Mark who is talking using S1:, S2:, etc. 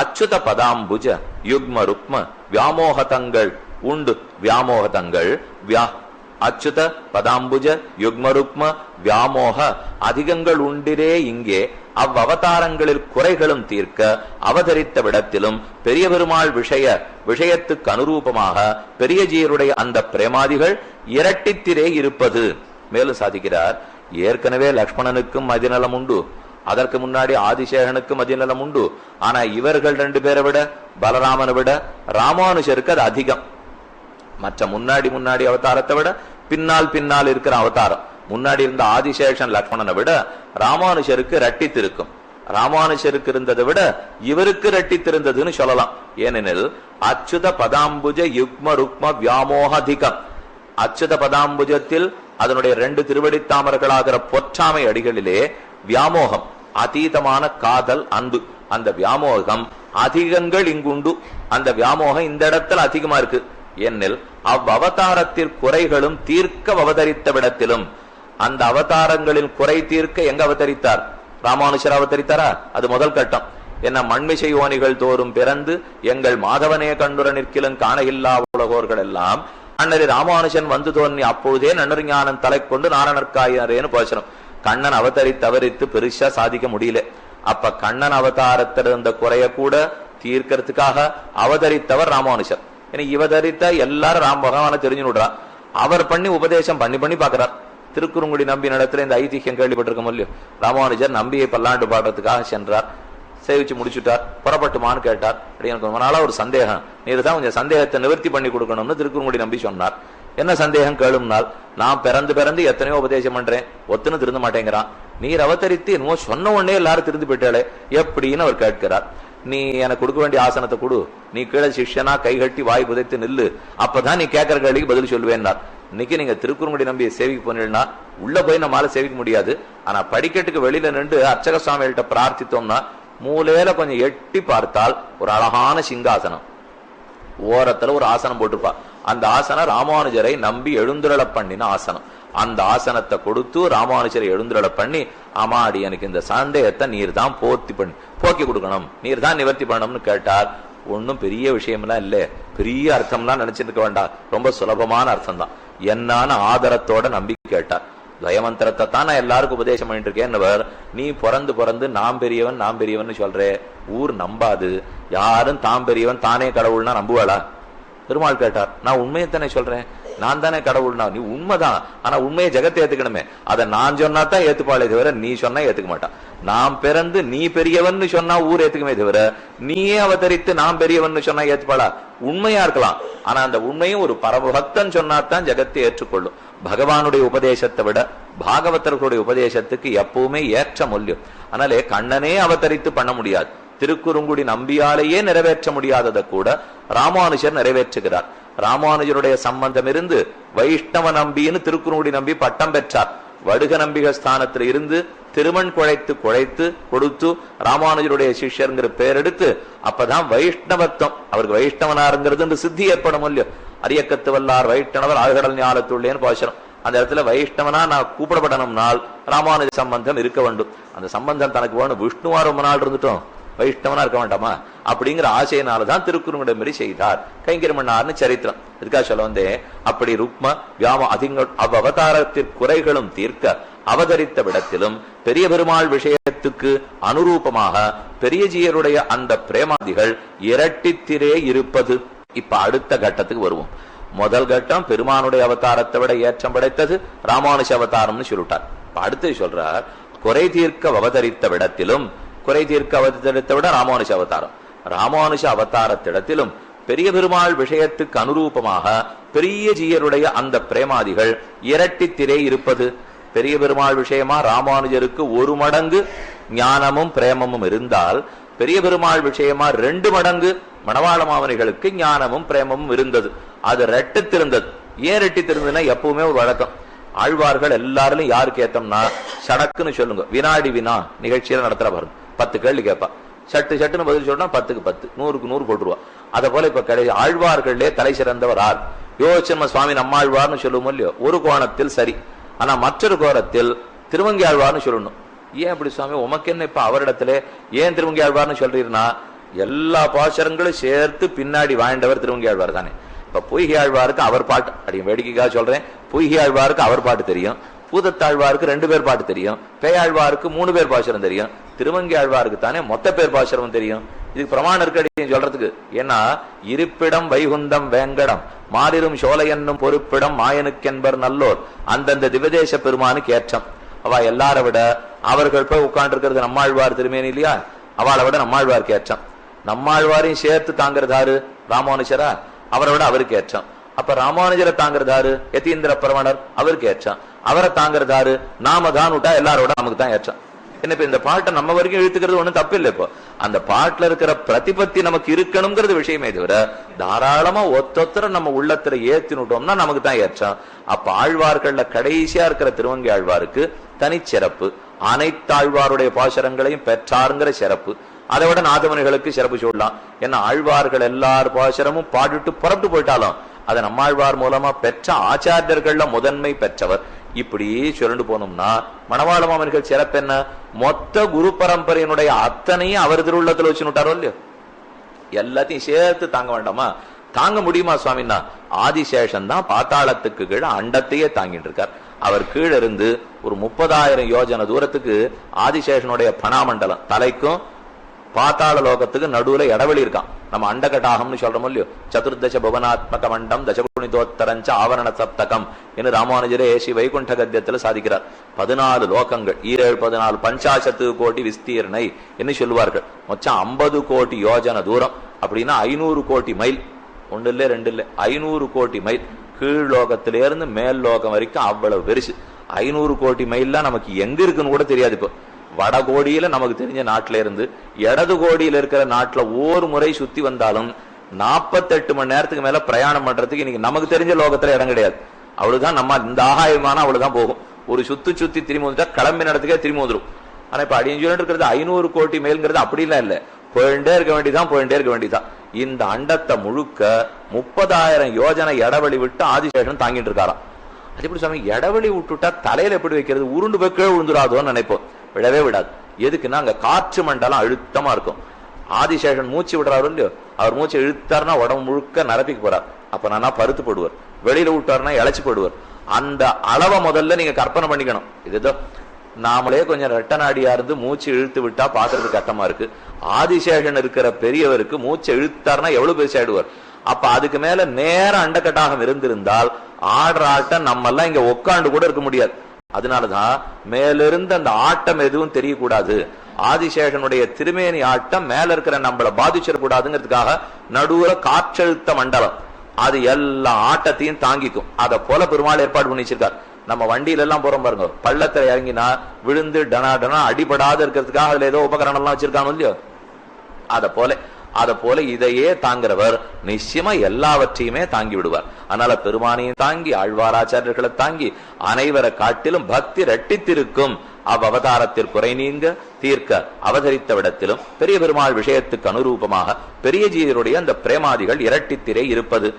S1: அச்சுத பதாம்புஜ யுக்ம ருக்ம வியாமோகதங்கள் உண்டு. வியாமோகதங்கள் வியா அச்சுத பதாம்புஜ யுக்மருக்ம வியாமோக அதிகங்கள் உண்டிரே இங்கே. அவ்வவதாரங்களில் குறைகளும் தீர்க்க அவதரித்த விடத்திலும் பெரிய பெருமாள் விஷய விஷயத்துக்கு அனுரூபமாக பெரிய அந்த பிரேமாதிகள் இரட்டித்திரே இருப்பது. மேலும் சாதிக்கிறார் ஏற்கனவே லக்ஷ்மணனுக்கும் மதிநலம் உண்டு. அதற்கு முன்னாடி ஆதிசேகனுக்கும் மதிநலம் உண்டு. ஆனா இவர்கள் ரெண்டு பேரை விட பலராமனை விட ராமானுஜருக்கு அது அதிகம். மற்ற முன்னாடி முன்னாடி அவதாரத்தை விட பின்னால் பின்னால் இருக்கிற அவதாரம். முன்னாடி இருந்த ஆதிசேஷன் லக்ஷ்மணனை விட ராமானுஜருக்கு ரட்டித்திருக்கும் ராமானுஜருக்கு இருந்ததை விட இவருக்கு ரட்டித்திருந்ததுன்னு சொல்லலாம். ஏனெனில் அச்சுத பதாம்புஜ யுக்ம ருக்ம வியாமோகதிகம் அச்சுத பதாம்புஜத்தில் அதனுடைய ரெண்டு திருவடித்தாமர்களாகிற பொற்றாமை அடிகளிலே வியாமோகம் அதீதமான காதல் அன்பு. அந்த வியாமோகம் அதிகங்கள் இங்குண்டு. அந்த வியாமோகம் இந்த இடத்துல அதிகமா இருக்கு. என்னில் அவ்வவதாரத்தில் குறைகளும் தீர்க்க அவதரித்த விடத்திலும் அந்த அவதாரங்களில் குறை தீர்க்க எங்க அவதரித்தார்? ராமானுஷர் அவதரித்தாரா? அது முதல் கட்டம். என்ன மண்மிசை ஓனிகள் தோறும் பிறந்து எங்கள் மாதவனே கண்டுர நிற்கிலும் காணகில்லா உலகோர்கள் எல்லாம் அண்ணரி ராமானுஷன் வந்து தோன்றி அப்பொழுதே நன்னறிஞானம் தலை கொண்டு நாரணர்காயினரேன்னு பேசணும் கண்ணன் அவதரி தவறித்து பெருசா சாதிக்க முடியல. அப்ப கண்ணன் அவதாரத்தில் இருந்த குறைய கூட தீர்க்கறதுக்காக அவதரித்தவர் ராமானுஜர் ஏன்னா இவதரித்த எல்லாரும் ராம் பகவான தெரிஞ்சு விடுறா. அவர் பண்ணி உபதேசம் பண்ணி பண்ணி பாக்குறார். திருக்குறுங்குடி நம்பி நடத்துல இந்த ஐதிஹ்யம் கேள்விப்பட்டிருக்க இல்லையோ? ராமானுஜர் நம்பியை பல்லாண்டு பாடுறதுக்காக சென்றார். சேவிச்சு முடிச்சுட்டார். புறப்பட்டுமான்னு கேட்டார். அப்படி எனக்கு ரொம்ப நாளா ஒரு சந்தேகம். நீர் தான் கொஞ்சம் சந்தேகத்தை நிவர்த்தி பண்ணி கொடுக்கணும்னு திருக்குறுங்குடி நம்பி சொன்னார். என்ன சந்தேகம் கேளும்னால் நான் பிறந்து பிறந்து எத்தனையோ உபதேசம் பண்றேன் ஒத்துன்னு திருந்த மாட்டேங்கிறான். நீர் அவதரித்து என்னமோ சொன்ன உடனே எல்லாரும் திருந்து போயிட்டாளே எப்படின்னு அவர் கேட்கிறார். நீ எனக்கு கொடுக்க வேண்டிய ஆசனத்தை கொடு. நீ கீழே சிஷ்யனா கைகட்டி வாய் புதைத்து நில்லு. அப்பதான் நீ கேட்கற கேள்விக்கு பதில் சொல்லுவேன்னார். இன்னைக்கு நீங்க திருக்குறங்குடி நம்பி சேவிக்க போனீங்கன்னா உள்ள போய் நம்மளால சேவிக்க முடியாது. ஆனா படிக்கட்டுக்கு வெளியில நின்று அர்ச்சக சுவாமிகள்ட்ட பிரார்த்தித்தோம்னா மூலையில கொஞ்சம் எட்டி பார்த்தால் ஒரு அழகான சிங்காசனம். ஓரத்துல ஒரு ஆசனம் போட்டிருப்பா. அந்த ஆசனம் ராமானுஜரை நம்பி எழுந்துரள பண்ணின ஆசனம். அந்த ஆசனத்தை கொடுத்து ராமானுஜரை எழுந்துரள பண்ணி அம்மாடி எனக்கு இந்த சந்தேகத்தை நீர் தான் போர்த்தி பண்ணி போக்கி கொடுக்கணும் நீர் தான் நிவர்த்தி பண்ணணும்னு கேட்டார். ஒன்றும் பெரிய விஷயம்லாம் இல்லை பெரிய அர்த்தம்லாம் நினைச்சிருக்க இருக்க வேண்டாம். ரொம்ப சுலபமான அர்த்தம் தான் என்னான ஆதரத்தோட நம்பி கேட்டார். தயமந்திரத்தை தான் நான் எல்லாருக்கும் உபதேசம் பண்ணிட்டு இருக்கேன் நீ பிறந்து பிறந்து நாம் பெரியவன் நாம் பெரியவன் சொல்றே. ஊர் நம்பாது. யாரும் தாம் பெரியவன் தானே கடவுள்னா நம்புவாளா? பெருமாள் கேட்டார் நான் உண்மையை தானே சொல்றேன்? நான் தானே கடவுள்னா நீ உண்மைதான். ஆனா உண்மையை ஜெகத்தை ஏத்துக்கணுமே. அதை நான் சொன்னா தான் ஏத்துப்பாளே தவிர நீ சொன்னா ஏத்துக்க மாட்டான் நாம் பிறந்து நீ பெரியவன் சொன்னா ஊர் ஏத்துக்குமே தவிர நீயே அவதரித்து நான் பெரியவன் சொன்னா ஏத்துப்பாளா? உண்மையா இருக்கலாம். ஆனா அந்த உண்மையும் ஒரு பரமபக்தன் சொன்னாதான் ஜெகத்தை ஏற்றுக்கொள்ளும். பகவானுடைய உபதேசத்தை விட பாகவதர்களுடைய உபதேசத்துக்கு எப்பவுமே ஏற்ற மூல்யம் அதனாலே கண்ணனே அவதரித்து பண்ண முடியாது. திருக்குறுங்குடி நம்பியாலேயே நிறைவேற்ற முடியாததை கூட ராமானுஜர் நிறைவேற்றுகிறார். ராமானுஜருடைய சம்பந்தம் இருந்து வைஷ்ணவ நம்பின்னு திருக்குறுங்குடி நம்பி பட்டம் பெற்றார். வடுக நம்பிக ஸ்தானத்தில் இருந்து திருமண் குழைத்து குழைத்து கொடுத்து ராமானுஜருடைய சிஷ்யருங்கிற பேர் எடுத்து அப்பதான் வைஷ்ணவத்தம் அவருக்கு வைஷ்ணவனாருங்கிறது சித்தி ஏற்படும் இல்லையோ? அரியக்கத்து வல்லார் வைஷ்ணவர் ஆழ்கடல் ஞாலத்துள்ளேன்னு பாசனம் அந்த இடத்துல வைஷ்ணவனா நான் கூப்பிடப்படணும்னால் ராமானுஜ சம்பந்தம் இருக்க வேண்டும். அந்த சம்பந்தம் தனக்கு வேணும். விஷ்ணுவா ரொம்ப நாள் இருந்துட்டோம். வைஷ்ணவனா இருக்க வேண்டாமா? அப்படிங்கிற ஆசையினாலதான் திருக்குறளுடைய மாரி செய்தார். கைங்கரமன்னார்னு சரித்திரம். இதுக்காக சொல்ல வந்தேன்? அப்படி ருக்ம வியாம அதிக அவ்வவதாரத்திற் குறைகளும் தீர்க்க அவதரித்த விடத்திலும் பெரிய பெருமாள் விஷயத்துக்கு அனுரூபமாக பெரியஜியருடைய அந்த பிரேமாதிகள் இரட்டித்திரே இருப்பது இப்ப அடுத்த கட்டத்துக்கு வருவோம். முதல் கட்டம் பெருமானுடைய அவதாரத்தை விட ஏற்றம் படைத்தது ராமானுஷ அவதாரம்னு சொல்லிட்டார் இப்ப அடுத்து சொல்றார் குறை தீர்க்க அவதரித்த விடத்திலும் குறை தீர்க்க அவதரித்த விட ராமானுஷ அவதாரம். ராமானுஷ அவதாரத்திடத்திலும் பெரிய பெருமாள் விஷயத்துக்கு அனுரூபமாக பெரிய ஜீயருடைய அந்த பிரேமாதிகள் இரட்டித்திரே இருப்பது. பெரிய பெருமாள் விஷயமா ராமானுஜருக்கு ஒரு மடங்கு ஞானமும் பிரேமமும் இருந்தால் பெரிய பெருமாள் விஷயமா ரெண்டு மடங்கு மணவாள மாமனிகளுக்கு ஞானமும் பிரேமமும் இருந்தது. அது ரெட்டித்திருந்தது ஏன் ரெட்டித்திருந்ததுன்னா எப்பவுமே ஒரு வழக்கம். ஆழ்வார்கள் எல்லாருமே யாருக்கு ஏத்தம்னா சடக்குன்னு சொல்லுங்க. வினாடி வினா நிகழ்ச்சியில நடத்துற பாருங்க. பத்து கேள்வி கேட்பா. சட்டு சட்டுன்னு பதில் சொன்னா பத்துக்கு பத்து. நூறுக்கு நூறு போட்டுருவா. அத போல இப்ப கிடையாது ஆழ்வார்களே தலை சிறந்தவர் ஆர். யோசிச்சன்ம சுவாமி நம்மாழ்வார்னு சொல்லுவோம் இல்லையோ? ஒரு கோணத்தில் சரி. ஆனா மற்றொரு கோணத்தில் திருவங்கி ஆழ்வார்னு சொல்லணும். ஏன் அப்படி சுவாமி? உமக்கு என்ன இப்ப அவரிடத்துல ஏன் திருவங்கி ஆழ்வார்னு சொல்றீர்னா எல்லா பாசரங்களும் சேர்த்து பின்னாடி வாழ்ந்தவர் திருவங்கி ஆழ்வார் தானே. இப்ப பொய்கை ஆழ்வாருக்கு அவர் பாட்டு அப்படி வேடிக்கைக்காக சொல்றேன் பொய்கை ஆழ்வாருக்கு அவர் பாட்டு தெரியும் பூதத்தாழ்வாருக்கு ரெண்டு பேர் பாட்டு தெரியும் பேயாழ்வாருக்கு மூணு பேர் பாசுரம் தெரியும் திருவங்கி ஆழ்வாருக்கு தானே மொத்த பேர் பாசுரம் தெரியும். இதுக்கு பிரமாணம் இருக்கு சொல்றதுக்கு. ஏன்னா இருப்பிடம் வைகுந்தம் வேங்கடம் மாறிடும் சோலை என்னும் பொறுப்பிடம் மாயனுக்கென்பர் நல்லோர் அந்தந்த திவதேச பெருமானுக்கு ஏற்றம். அவ எல்லார விட அவர்கள் போய் உட்கார்ந்து இருக்கிறது நம்மாழ்வார் திருமேனி இல்லையா? அவளை விட நம்மாழ்வாருக்கு ஏற்றம். நம்மாழ்வாரையும் சேர்த்து தாங்கிறதாரு ராமானுஷரா அவரை விட அவருக்கு ஏற்றம். அப்ப ராமானுஜரை தாங்கிறதாரு யதீந்திர பரமணர் அவருக்கு ஏற்றம். அவரை தாங்கிறதாரு நாம தான் விட்டா எல்லாரோட நமக்கு தான் ஏற்றம். என்ன இப்ப இந்த பாட்டை நம்ம வரைக்கும் இழுத்துக்கிறது ஒண்ணும் தப்பு இல்லை இப்போ. அந்த பாட்டுல இருக்கிற பிரதிபத்தி நமக்கு இருக்கணுங்கிறது விஷயமே தவிர தாராளமா ஒத்தொத்தர நம்ம உள்ளத்துல ஏத்தினுட்டோம்னா நமக்கு தான் ஏற்றம். அப்ப ஆழ்வார்கள்ல கடைசியா இருக்கிற திருவங்கி ஆழ்வாருக்கு தனிச்சிறப்பு அனைத்தாழ்வாருடைய பாசரங்களையும் பெற்றாருங்கிற சிறப்பு. அதை விட நாதமணிகளுக்கு சிறப்பு சொல்லலாம் ஏன்னா ஆழ்வார்கள் எல்லார் பாசரமும் பாடிட்டு புறப்பட்டு போயிட்டாலும் அதை நம்மாழ்வார் மூலமா பெற்ற ஆச்சாரியர்கள்ல முதன்மை பெற்றவர். இப்படி சுரண்டு போனோம்னா மணவாள மாமன்கள் சிறப்பு என்ன? மொத்த குரு பரம்பரையினுடைய அத்தனையும் அவர் திருவுள்ளத்துல வச்சுட்டாரோ இல்லையோ? எல்லாத்தையும் சேர்த்து தாங்க வேண்டாமா? தாங்க முடியுமா சுவாமின்னா? ஆதிசேஷன் தான் பாத்தாளத்துக்கு கீழே அண்டத்தையே தாங்கிட்டு இருக்கார். அவர் கீழே இருந்து ஒரு முப்பதாயிரம் யோஜனை தூரத்துக்கு ஆதிசேஷனுடைய பணாமண்டலம் தலைக்கும் பாத்தாள லோகத்துக்கு நடுவுல இடவெளி இருக்கான். நம்ம அண்டகட்டாகம்னு சொல்றோம் இல்லையோ? சதுர்தச புவனாத்மக மண்டம் தசகுணிதோத்தரஞ்ச ஆவரண சப்தகம் என்று ராமானுஜரே ஸ்ரீ வைகுண்ட கத்தியத்துல சாதிக்கிறார். பதினாலு லோகங்கள் ஈரேழு பதினாலு பஞ்சாசத்து கோடி விஸ்தீர்ணை என்று சொல்லுவார்கள். மொச்சம் ஐம்பது கோடி யோஜன தூரம். அப்படின்னா ஐநூறு கோடி மைல். ஒன்று இல்லை ரெண்டு இல்லை. ஐநூறு கோடி மைல். கீழ் லோகத்திலேருந்து மேல் லோகம் வரைக்கும் அவ்வளவு பெருசு. ஐநூறு கோடி மைல்லாம் நமக்கு எங்க இருக்குன்னு கூட தெரியாது இப்போ. வடகோடியில நமக்கு தெரிஞ்ச நாட்டில இருந்து இடது கோடியில இருக்கிற நாட்டில் ஒரு முறை சுத்தி வந்தாலும் நாற்பத்தெட்டு மணி நேரத்துக்கு மேல பிரயாணம் பண்றதுக்கு இன்னைக்கு நமக்கு தெரிஞ்ச லோகத்துல இடம் கிடையாது. அவ்வளவுதான் நம்ம இந்த ஆகாயமான அவ்வளவுதான் போகும். ஒரு சுத்து சுத்தி திரும்பி வந்துட்டா கிளம்பி நடத்துக்கே திரும்பி வந்துடும் ஆனா இப்ப அடியும் இருக்கிறது ஐநூறு கோடி மேல்ங்கிறது அப்படிலாம் இல்ல. போயிட்டே இருக்க வேண்டியதான் போயிட்டே இருக்க வேண்டியதான் இந்த அண்டத்தை முழுக்க முப்பதாயிரம் யோஜனை இடவெளி விட்டு ஆதிசேஷன் தாங்கிட்டு இருக்காராம். அது எப்படி சுவாமி? இடவெளி விட்டுட்டா தலையில எப்படி வைக்கிறது? உருண்டு போய் கீழே விழுந்துடாதோன்னு நினைப்போம். விடவே விடாது. எதுக்குன்னா அங்க காற்று மண்டலம் அழுத்தமா இருக்கும். ஆதிசேஷன் மூச்சு விடுறாரு இல்லையோ அவர் மூச்சு இழுத்தாருன்னா உடம்பு முழுக்க நிரப்பிக்கு போறார். அப்ப நானா பருத்து போடுவார். வெளியில விட்டாருன்னா இழைச்சி போடுவார். அந்த அளவை முதல்ல நீங்க கற்பனை பண்ணிக்கணும். இதுதோ நாமளே கொஞ்சம் ரெட்ட நாடியா இருந்து மூச்சு இழுத்து விட்டா பாக்குறது கட்டமா இருக்கு. ஆதிசேஷன் இருக்கிற பெரியவருக்கு மூச்சை இழுத்தாருன்னா எவ்வளவு பெருசாயிடுவார் அப்ப அதுக்கு மேல நேர அண்டக்கட்டாகம் இருந்திருந்தால் ஆடுற ஆட்டம் நம்ம எல்லாம் இங்க உட்காந்து கூட இருக்க முடியாது. அதனாலதான் மேலிருந்து அந்த ஆட்டம் எதுவும் தெரியக்கூடாது. ஆதிசேஷனுடைய திருமேனி ஆட்டம் மேல இருக்கிற நம்மள பாதிச்சிடக்கூடாதுங்கிறதுக்காக நடுவுல காற்றழுத்த மண்டலம் அது எல்லா ஆட்டத்தையும் தாங்கிக்கும். அத போல பெருமாள் ஏற்பாடு பண்ணி வச்சிருக்கார். நம்ம வண்டியில எல்லாம் போறோம் பாருங்க. பள்ளத்துல இறங்கினா விழுந்து டனா டனா அடிபடாத இருக்கிறதுக்காக அதுல ஏதோ உபகரணம் எல்லாம் வச்சிருக்காங்க இல்லையோ? அத போல அதை போல இதையே தாங்கிறவர் நிச்சயமா எல்லாவற்றையுமே தாங்கி விடுவார் அதனால பெருமானையும் தாங்கி ஆழ்வாராச்சாரியர்களை தாங்கி அனைவரை காட்டிலும் பக்தி ரெட்டித்திருக்கும் அவ் அவதாரத்தில் குறை நீங்க தீர்க்க அவதரித்த விடத்திலும் பெரிய பெருமாள் விஷயத்துக்கு அனுரூபமாக பெரிய ஜீயருடைய அந்த பிரேமாதிகள் இரட்டித்திரை இருப்பது.